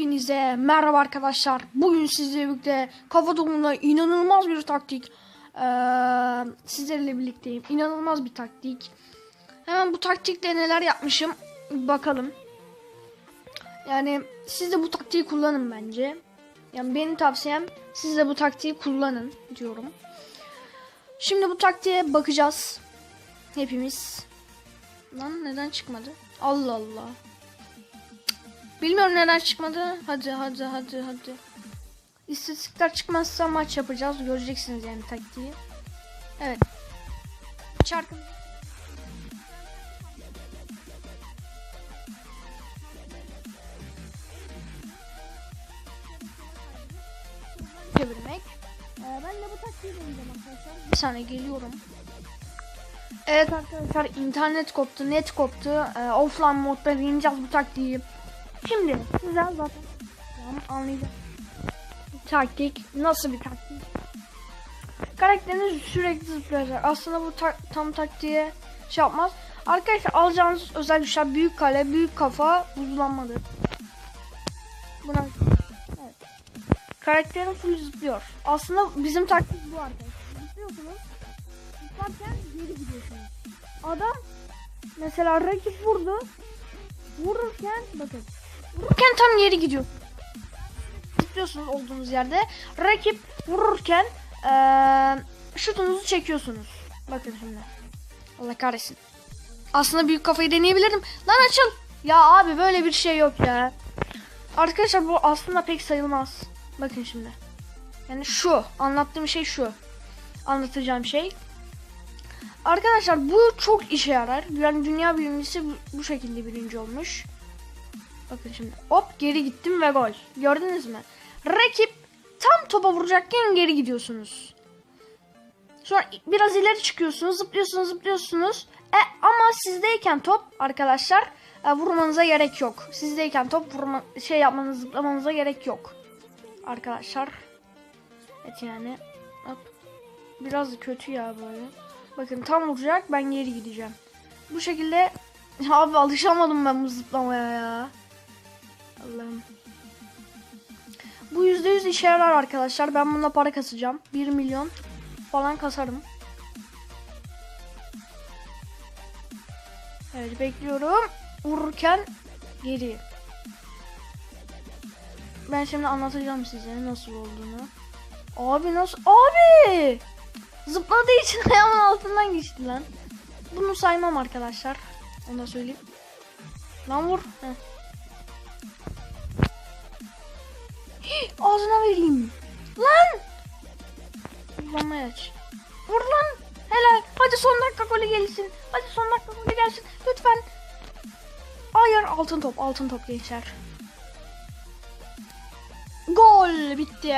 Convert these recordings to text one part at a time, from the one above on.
Hepinize merhaba arkadaşlar. Bugün sizlerle birlikte kafa dolumunda inanılmaz bir taktik. Ee, sizlerle birlikteyim. İnanılmaz bir taktik. Hemen bu taktikte neler yapmışım bakalım. Yani siz de bu taktiği kullanın bence. Yani benim tavsiyem siz de bu taktiği kullanın diyorum. Şimdi bu taktiğe bakacağız. Hepimiz. Lan neden çıkmadı? Allah Allah. Bilmiyorum neden çıkmadı. Hadi hadi hadi hadi. İstatistikler çıkmazsa maç yapacağız. Göreceksiniz yani taktiği. Evet. Çarkın. Çevirmek. Ee, ben de bu taktiği deneyeceğim arkadaşlar. Bir saniye geliyorum. Evet arkadaşlar internet koptu, net koptu. Ee, offline modda deneyeceğiz bu taktiği. Şimdi sizler zaten anlayacağım. Taktik nasıl bir taktik? Karakteriniz sürekli zıplayacak. Aslında bu ta- tam taktiğe şey yapmaz. Arkadaşlar alacağınız özel güçler büyük kale, büyük kafa, buzlanmadır. Buna evet. Karakterin full zıplıyor. Aslında bizim taktik bu arkadaşlar. Zıplıyorsunuz. Zıplarken geri gidiyorsunuz. Adam mesela rakip vurdu. Vururken bakın. Vururken tam yeri gidiyor. Zıplıyorsunuz olduğunuz yerde. Rakip vururken eee şutunuzu çekiyorsunuz. Bakın şimdi. Allah kahretsin. Aslında büyük kafayı deneyebilirdim. Lan açıl. Ya abi böyle bir şey yok ya. Arkadaşlar bu aslında pek sayılmaz. Bakın şimdi. Yani şu. Anlattığım şey şu. Anlatacağım şey. Arkadaşlar bu çok işe yarar. Yani dünya birincisi bu şekilde birinci olmuş. Bakın şimdi hop geri gittim ve gol. Gördünüz mü? Rakip tam topa vuracakken geri gidiyorsunuz. Sonra biraz ileri çıkıyorsunuz, zıplıyorsunuz, zıplıyorsunuz. E ama sizdeyken top arkadaşlar e, vurmanıza gerek yok. Sizdeyken top vurma şey yapmanız, zıplamanıza gerek yok. Arkadaşlar. Evet yani. Hop. Biraz da kötü ya böyle. Bakın tam vuracak ben geri gideceğim. Bu şekilde abi alışamadım ben bu zıplamaya ya. Allah'ım. Bu %100 işe yarar arkadaşlar. Ben bununla para kasacağım. 1 milyon falan kasarım. Evet bekliyorum. Vururken geri. Ben şimdi anlatacağım size nasıl olduğunu. Abi nasıl? Abi! Zıpladığı için ayağımın altından geçti lan. Bunu saymam arkadaşlar. Onu da söyleyeyim. Lan vur. Heh. Ağzına vereyim. Lan! Kullanmayı aç. Vur lan. Helal. Hadi son dakika golü gelsin. Hadi son dakika golü gelsin. Lütfen. Hayır altın top. Altın top gençler. Gol bitti.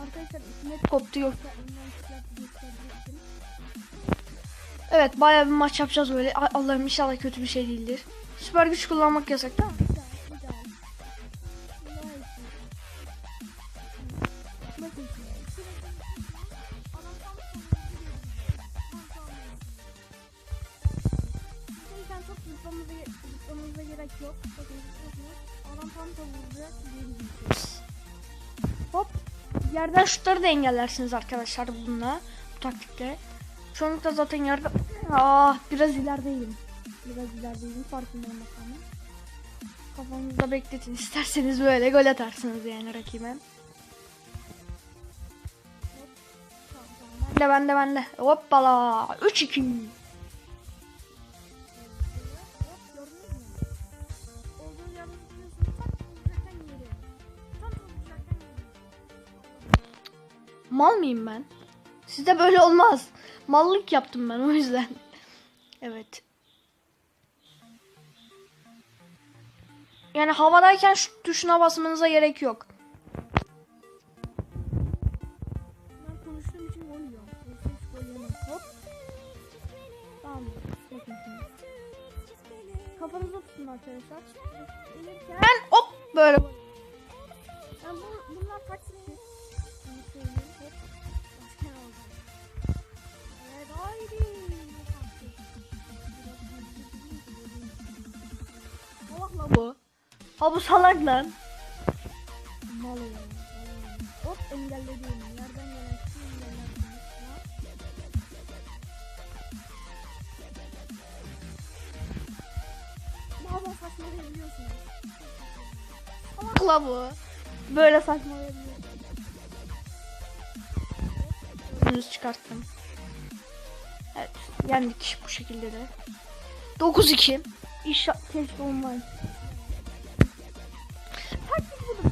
Arkadaşlar net koptu yoksa Evet bayağı bir maç yapacağız böyle. Allah'ım inşallah kötü bir şey değildir. Süper güç kullanmak yasak değil mi? Hop. Yerden şutları da engellersiniz arkadaşlar bununla. Bu taktikle. Çoğunlukla zaten yerde... Ah biraz ilerideyim. Biraz ilerideyim farkındayım bakalım. Kafanızda bekletin. isterseniz böyle gol atarsınız yani rakibe. Bende bende bende. Hoppala. 3-2. Mal mıyım ben? Sizde böyle olmaz. Mallık yaptım ben o yüzden. Evet. Yani havadayken şu tuşuna basmanıza gerek yok. Ben konuştuğum için yemem. Hop. Tamam. Kafanızda tutun arkadaşlar. Ben hop böyle. Yani bu, bunlar taktik. Bunu söyleyeyim. Hop. Başka ne olacak? Evet haydi. Salak la bu. Ha bu salak lan. Mal ya. Hop engellediğim yerden gelen şu engellerden. Bazen saçmalayabiliyorsunuz. Salakla bu. Böyle saçmalayabiliyorsunuz. Önünüzü çıkarttım. Evet yendik bu şekilde de. 9-2. İnşallah keşke olmayın.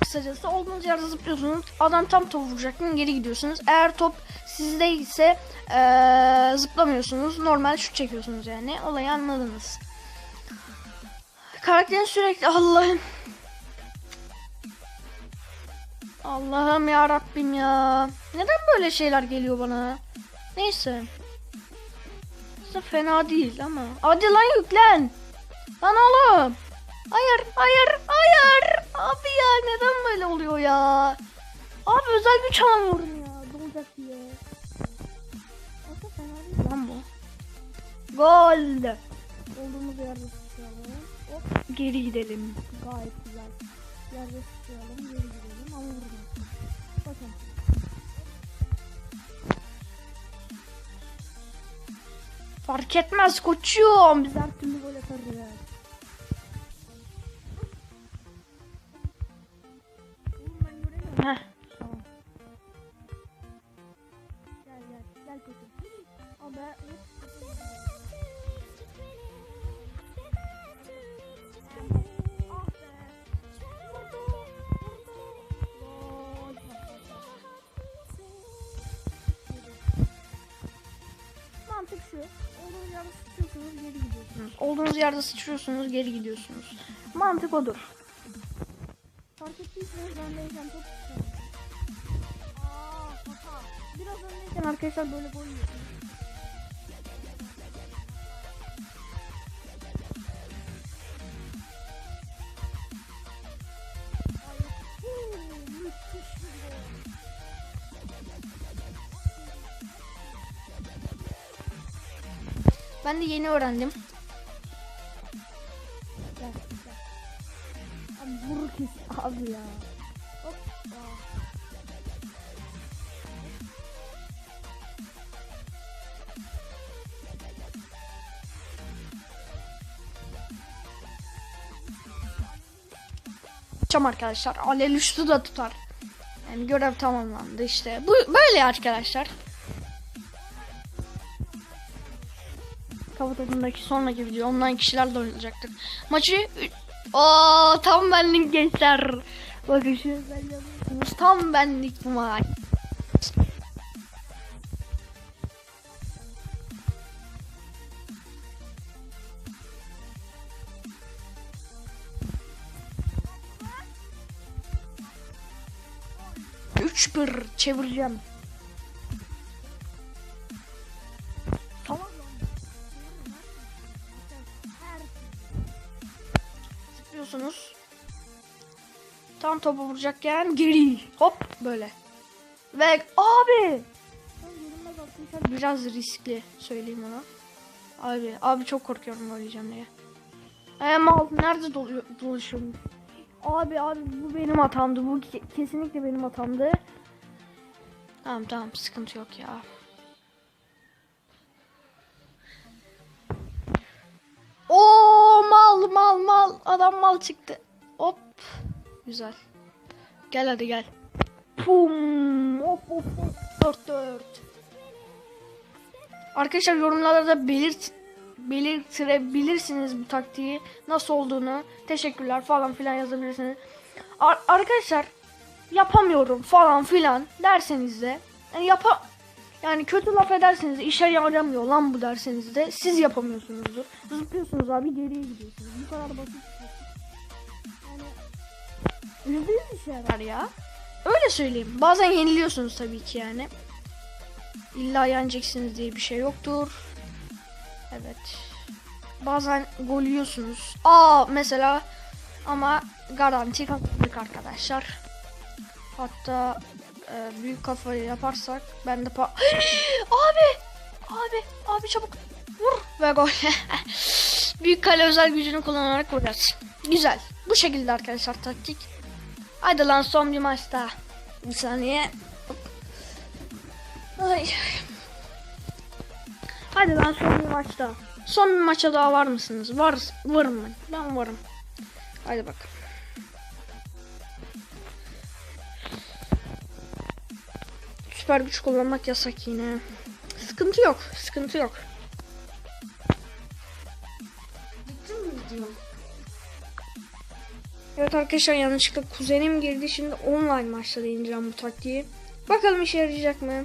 Kısacası. Olduğunuz yerde zıplıyorsunuz. Adam tam top vuracakken geri gidiyorsunuz. Eğer top sizde ise eee, zıplamıyorsunuz. Normal şut çekiyorsunuz yani. Olayı anladınız. Karakterin sürekli Allah'ım. Allah'ım ya Rabbim ya. Neden böyle şeyler geliyor bana? Neyse. Aslında fena değil ama. Hadi lan yüklen. Lan oğlum. Hayır, hayır, hayır. Abi ya neden böyle oluyor ya? Abi özel güç alamıyorum ya. Dolacak diye. Lan bu. Gol. Olduğumuz yerde tutuyorum. Geri gidelim. Gayet güzel. Yerde tutuyorum, geri gidelim ama Fark etmez koçum. Biz her türlü gol atarız. Heh. Tamam. Gel gel. Gel koçum. Abi. Ah Olduğunuz yerde sıçrıyorsunuz geri gidiyorsunuz. Mantık odur. Fark ettiyseniz çok. Biraz öndeyken arkadaşlar böyle yiyorsunuz. Gol. Ben de yeni öğrendim. Çam arkadaşlar. Alel üstü de tutar. Yani görev tamamlandı işte. Bu böyle arkadaşlar. Kafa topundaki sonraki video online kişilerle oynanacaktır. Maçı o tam benlik gençler. Bakın şu yazıyorsunuz. Tam benlik bu maç. Çevireceğim. Tamam. Tam topu vuracakken geri. Hop böyle. Ve abi. Biraz riskli söyleyeyim ona. Abi, abi çok korkuyorum oynayacağım diye. Ee, mal nerede dolaşıyorum? Abi abi bu benim hatamdı. Bu ke- kesinlikle benim hatamdı. Tamam tamam sıkıntı yok ya. Oo mal mal mal adam mal çıktı. Hop güzel. Gel hadi gel. Pum hop hop hop 4 4. Arkadaşlar yorumlarda belirt belirtebilirsiniz bu taktiği nasıl olduğunu. Teşekkürler falan filan yazabilirsiniz. Ar- arkadaşlar yapamıyorum falan filan derseniz de yani yapa yani kötü laf ederseniz de işe yaramıyor lan bu derseniz de siz yapamıyorsunuzdur. Zıplıyorsunuz abi geriye gidiyorsunuz. Bu kadar basit. Yani yüzde yüz işe yarar ya. Öyle söyleyeyim. Bazen yeniliyorsunuz tabii ki yani. İlla yeneceksiniz diye bir şey yoktur. Evet. Bazen gol yiyorsunuz. Aa mesela ama garanti kazandık arkadaşlar. Hatta e, büyük kafayı yaparsak ben de pa abi abi abi çabuk vur ve gol. büyük kale özel gücünü kullanarak vuracağız. Güzel. Bu şekilde arkadaşlar taktik. Hadi lan son bir maç daha. Bir saniye. Ay. Hadi lan son bir maç daha. Son bir maça daha var mısınız? Var, varım ben. Ben varım. Hadi bak. Süper güç kullanmak yasak yine. Sıkıntı yok. Sıkıntı yok. Evet arkadaşlar yanlışlıkla kuzenim girdi. Şimdi online maçta deneyeceğim bu taktiği. Bakalım işe yarayacak mı?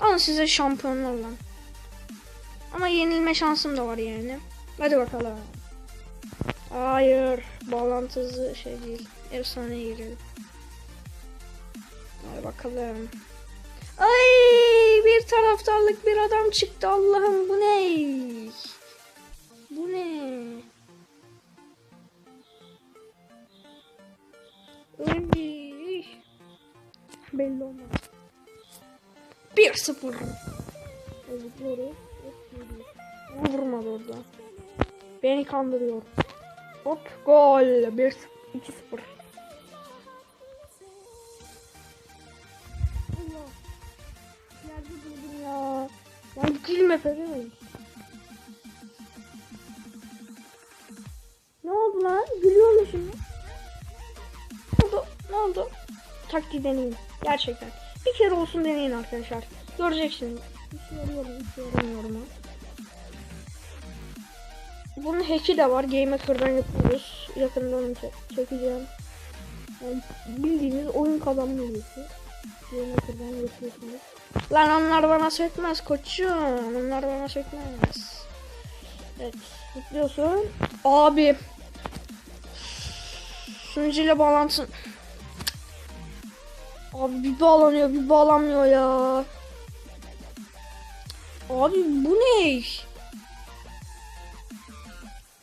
Alın size şampiyonlar lan. Ama yenilme şansım da var yani. Hadi bakalım. Hayır. Bağlantısı şey değil. Efsaneye girelim. Hadi bakalım. Ay bir taraftarlık bir adam çıktı Allah'ım bu ne? Bu ne? Ay. Belli olmaz. 1-0. Ezikliyoruz. Vurmadı orada. Beni kandırıyor. Hop gol. 1 gülme Feri. Ne oldu lan? Gülüyor mu şimdi? Ne oldu? Ne oldu? Taktiği deneyin. Gerçekten. Bir kere olsun deneyin arkadaşlar. Göreceksiniz. Mu? İşe yaramıyor mu? Bunun hack'i de var. Game Maker'dan yapıyoruz. Yakında onu çek- çekeceğim. Yani bildiğiniz oyun kazanma videosu. Maker'dan yapıyorsunuz. Lan onlar bana sökmez koçum. Onlar bana sökmez. Evet. Tıklıyorsun. Abi. Sunucuyla bağlantın. Abi bir bağlanıyor bir bağlanmıyor ya. Abi bu ne?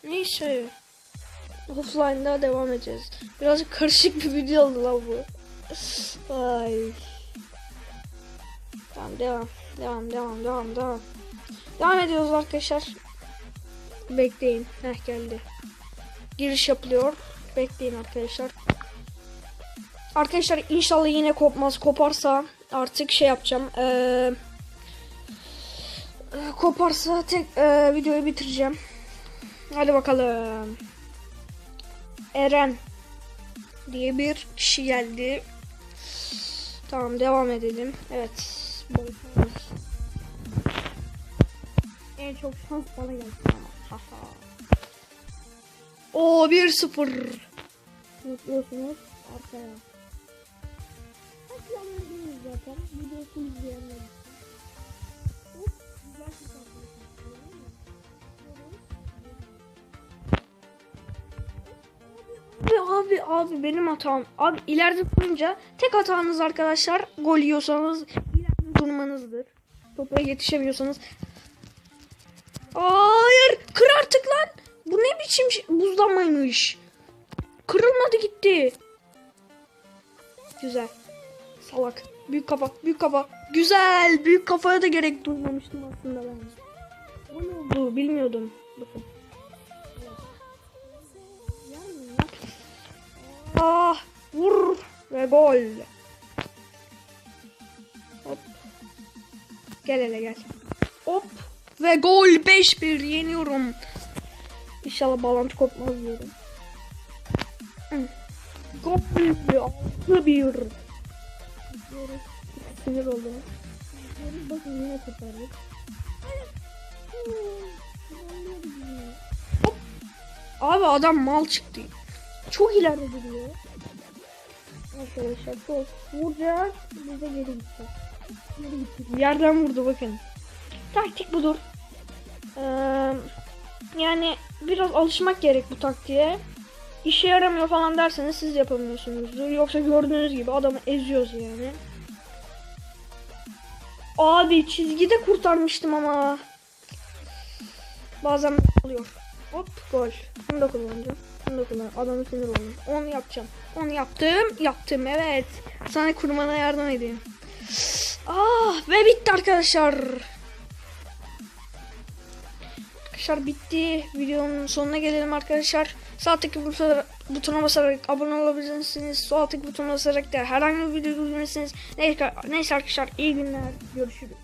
Neyse. Offline'da devam edeceğiz. Birazcık karışık bir video oldu lan bu. Ay. Tamam devam. Devam devam devam devam. Devam ediyoruz arkadaşlar. Bekleyin. Heh geldi. Giriş yapılıyor. Bekleyin arkadaşlar. Arkadaşlar inşallah yine kopmaz. Koparsa artık şey yapacağım. Ee, koparsa tek ee, videoyu bitireceğim. Hadi bakalım. Eren diye bir kişi geldi. Tamam devam edelim. Evet. En çok şans bana geldi. Haha. O 1-0. Mutluyorsunuz arkaya. Nasıl anladınız zaten? Videosunu izleyenler. Abi abi abi benim hatam. Abi ileride durunca tek hatanız arkadaşlar gol yiyorsanız ileride durmanızdır. Topa yetişemiyorsanız. Hayır kır artık lan. Bu ne biçim şey- buzlanmaymış. Kırılmadı gitti. Güzel. Salak. Büyük kafa. Büyük kafa. Güzel. Büyük kafaya da gerek duymamıştım aslında ben. O ne oldu bilmiyordum. Bakın. Ah, vur ve gol. Gel hele gel. Hop ve gol 5-1 yeniyorum. İnşallah bağlantı kopmaz diyorum. Gol 6-1. Sinir oldum. Bakın yine kurtardık. Hop. Abi adam mal çıktı. Çok ileride duruyor. Arkadaşlar çok vuracak. Bize geri gidecek. Yerden vurdu bakın. Taktik budur. Ee, yani biraz alışmak gerek bu taktiğe. İşe yaramıyor falan derseniz siz yapamıyorsunuzdur. Yoksa gördüğünüz gibi adamı eziyoruz yani. Abi çizgide kurtarmıştım ama. Bazen oluyor. Hop gol. Bunu da kullanacağım. Bunu da kullan. Adamı sinir oldum. Onu yapacağım. Onu yaptım. Yaptım evet. Sana kurmana yardım edeyim. Ah ve bitti arkadaşlar. Arkadaşlar bitti. Videonun sonuna gelelim arkadaşlar. Sağ alttaki butona, basarak abone olabilirsiniz. Sol alttaki butona basarak da herhangi bir video görürsünüz. Neyse, neyse arkadaşlar iyi günler. Görüşürüz.